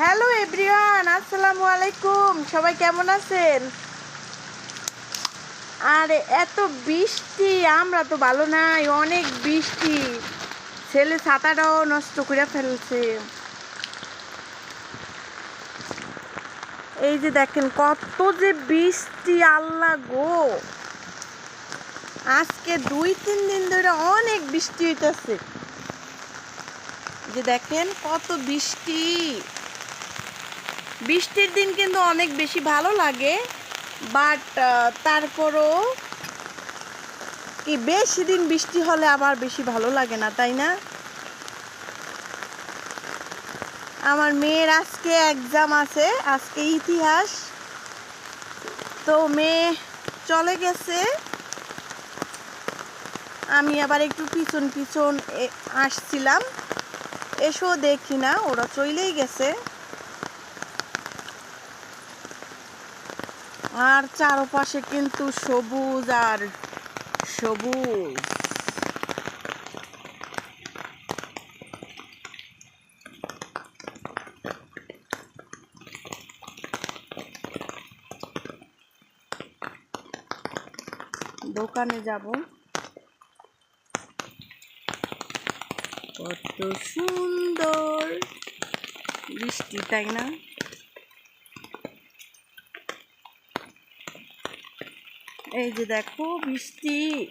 Hello everyone আসসালামু আলাইকুম সবাই কেমন আছেন? আরে, এত বৃষ্টি। আমরা তো ভালো নাই। অনেক বৃষ্টি। ছেলে ছাতাটাও নষ্ট করে ফেলছে। এই যে দেখেন, কত যে বৃষ্টি, আল্লাহ গো! আজকে দুই, তিন দিন ধরে অনেক বৃষ্টি হইতেছে। যে দেখেন, কত বৃষ্টি। বৃষ্টির দিন কিন্তু অনেক বেশি ভালো লাগে বাট তারপরও কি বেশি দিন বৃষ্টি হলে আবার বেশি ভালো লাগে না, তাই না? আমার মেয়ের আজকে এক্সাম আছে, আজকে ইতিহাস। তো মেয়ে চলে গেছে। আমি আবার একটু পিছন পিছন আসছিলাম। এসো দেখি না, ওরা চলেই গেছে। আর চারপাশে কিন্তু সবুজ আর সবুজ। দোকানে যাব। কত সুন্দর। বৃষ্টি তাই না? এই যে দেখো বৃষ্টি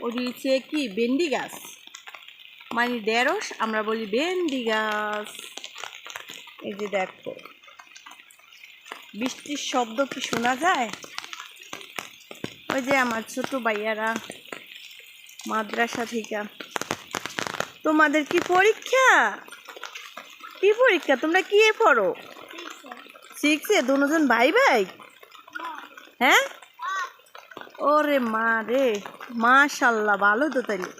ও দিয়েছে কি? ভেন্ডি গাছ। মানে ঢেঁড়স আমরা বলি ভেন্ডি গাছ। এই যে দেখো। বৃষ্টির শব্দ কি শোনা যায়? ওই যে আমার ছোট ভাইয়ারা মাদ্রাসা থেকে। তোমাদের কি পরীক্ষা? কি পরীক্ষা? তোমরা কি এ পড়ো? সিক্সে দুজন ভাই ভাই হ্যাঁ? ওরে মা রে মাশাল্লাহ ভালো তো তাইলে।